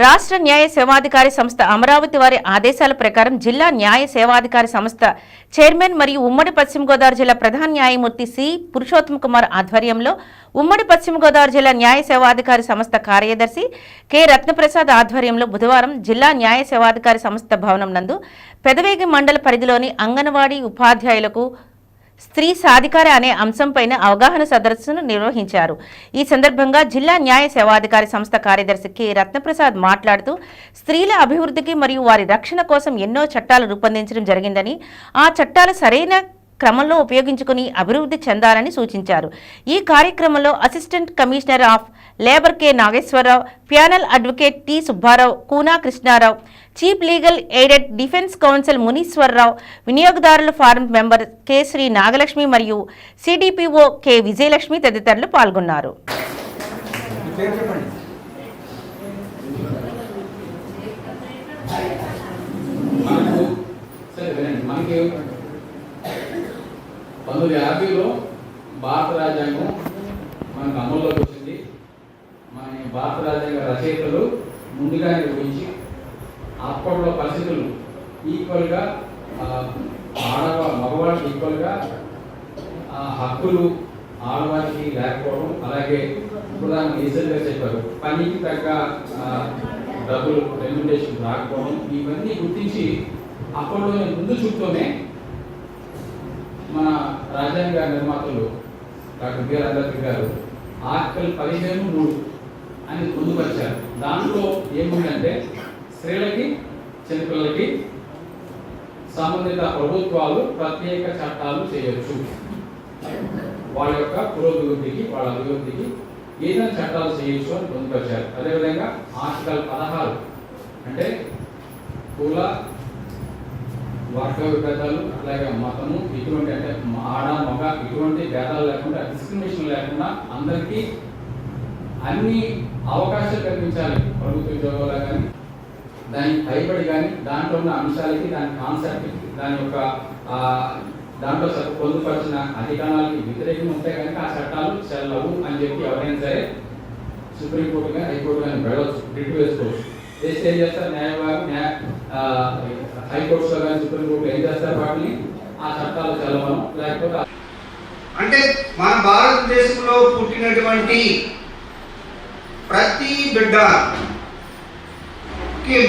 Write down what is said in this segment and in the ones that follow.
రాష్ట్ర న్యాయ సేవాధికారి సంస్థ అమరావతి వారి ఆదేశాల ప్రకారం జిల్లా న్యాయ సేవాధికారి సంస్థ చైర్మన్ మరియు ఉమ్మడి పశ్చిమ గోదావరి జిల్లా ప్రధాన న్యాయమూర్తి సి. పురుషోత్తమ కుమార్ ఆధ్వర్యంలో ఉమ్మడి పశ్చిమ గోదావరి జిల్లా న్యాయ సేవాధికారి సంస్థ కార్యదర్శి కె. రత్నప్రసాద్ ఆధ్వర్యంలో బుధవారం జిల్లా న్యాయ సేవాధికారి సంస్థ భవనం నందు పెదవేగి మండల పరిధిలోని అంగన్వాడీ ఉపాధ్యాయులకు స్త్రీ సాధికార అనే అంశంపైన అవగాహన సదస్సును నిర్వహించారు. ఈ సందర్భంగా జిల్లా న్యాయ సేవాధికారి సంస్థ కార్యదర్శి కె. రత్నప్రసాద్ మాట్లాడుతూ స్త్రీల అభివృద్ధికి మరియు వారి రక్షణ కోసం ఎన్నో చట్టాలు రూపొందించడం జరిగిందని ఆ చట్టాలు సరైన క్రమంలో ఉపయోగించుకుని అభివృద్ధి చెందాలని సూచించారు. ఈ కార్యక్రమంలో assistant commissioner of labour K Nageswararao panel advocate T Subbarao Koona Krishnarao chief legal aided defence council Muneeswararao వినియోగదారుల forum member K Sri Nagalakshmi మరియు సిడిపిఓ కె విజయలక్ష్మి తదితరులు పాల్గొన్నారు మీ పేరు చెప్పండి మనకు సరే వినండి మనకి పంతొమ్మిది యాభైలో భారత రాజ్యాంగం మనకు అమల్లోకి వచ్చింది. మన భారత రాజ్యాంగ రచయితలు ముందుగానే ఊహించి అప్పట్లో పరిస్థితులు ఈక్వల్గా ఆడవ మగవాళ్ళకి ఈక్వల్గా ఆ, హక్కులు ఆడవారికి లేకపోవడం అలాగే ఇప్పుడు దాన్ని చెప్పారు. పనికి తగ్గ ఆ, డబ్బులు రెమ్యునరేషన్ రాకపోవడం ఇవన్నీ గుర్తించి అప్పట్లో ముందు చూపుతోనే మన రాజ్యాంగ నిర్మాతలు డాక్టర్ బిఆర్ అంబేద్కర్ గారు ఆర్టికల్ పదిహేను మూడు అని పొందుపరిచారు. దాంట్లో ఏముందంటే స్త్రీలకి చిన్నపిల్లలకి సంబంధిత ప్రభుత్వాలు ప్రత్యేక చట్టాలు చేయొచ్చు. వాళ్ళ యొక్క పురోభివృద్ధికి వాళ్ళ అభివృద్ధికి ఏదైనా చట్టాలు చేయొచ్చు అని పొందుపరిచారు. అదేవిధంగా ఆర్టికల్ పదహారు అంటే కుల వర్గ విభేదాలు అలాగే మతము ఇటువంటి అంటే ఆడ మగ ఇటువంటి భేదాలు లేకుండా డిస్క్రిమినేషన్ లేకుండా అందరికీ అన్ని అవకాశాలు కల్పించాలి. ప్రభుత్వ ఉద్యోగాలు కానీ దానికి భయపడి కానీ దాంట్లో ఉన్న అంశాలకి దాని కాన్సెప్ట్కి దాని యొక్క దాంట్లో స- పొందుపరిచిన అధికారాలకి వ్యతిరేకం ఉంటే కనుక ఆ చట్టాలు చెల్లవు అని చెప్పి ఎవరైనా సరే సుప్రీంకోర్టు కానీ హైకోర్టు కానీ వెళ్ళవచ్చు రిట్ వేసుకోవచ్చు. చేస్తే ఏం చేస్తారు? న్యాయవాది న్యాయ హైకోర్టులో కానీ సుప్రీంకోర్టు ఏం చేస్తారు వాటిని? ఆ చట్టాలు చదవడం లేకపోతే అంటే మన భారతదేశంలో పుట్టినటువంటి ప్రతి బిడ్డకి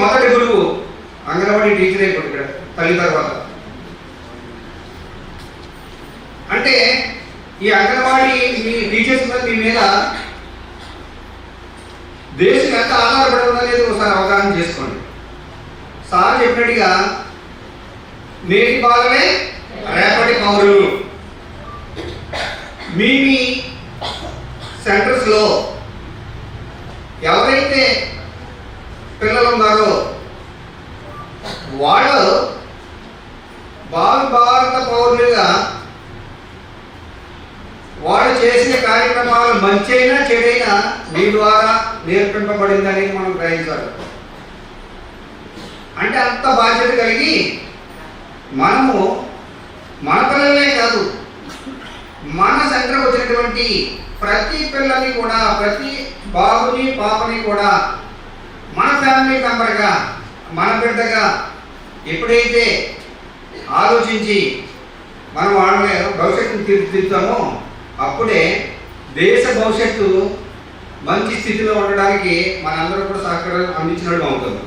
మొదటి గురువు అంగన్వాడీ టీచర్ అయిపోతుంది ఇక్కడ తల్లి తర్వాత. అంటే ఈ అంగన్వాడీ మీ టీచర్స్ మీద మీ మీద దేశం ఎంత ఆధారపడి ఉందనేది ఒకసారి అవగాహన చేసుకోండి. సార్ చెప్పినట్టుగా నేటి భాగమే రేపటి పౌరులు. మీ మీ సెంటర్స్లో ఎవరైతే పిల్లలు ఉన్నారో వాళ్ళు భావి భారత పౌరులుగా వాళ్ళు చేసిన కార్యక్రమాలు మంచైనా చెడైనా మీ ద్వారా నేర్పింపబడిందని మనం గ్రహించాలి. అంటే అంత బాధ్యత కలిగి మనము మన పిల్లలే కాదు మన సంఘం వచ్చినటువంటి ప్రతి పిల్లని కూడా ప్రతి బాబుని పాపని కూడా మన ఫ్యామిలీ మెంబర్గా మన బిడ్డగా ఎప్పుడైతే ఆలోచించి మనం వాళ్ళ భవిష్యత్తును తీర్చిదిద్దామో అప్పుడే దేశ భవిష్యత్తు మంచి స్థితిలో ఉండడానికి మనందరూ కూడా సహకారం అందించినట్టు అవుతుంది.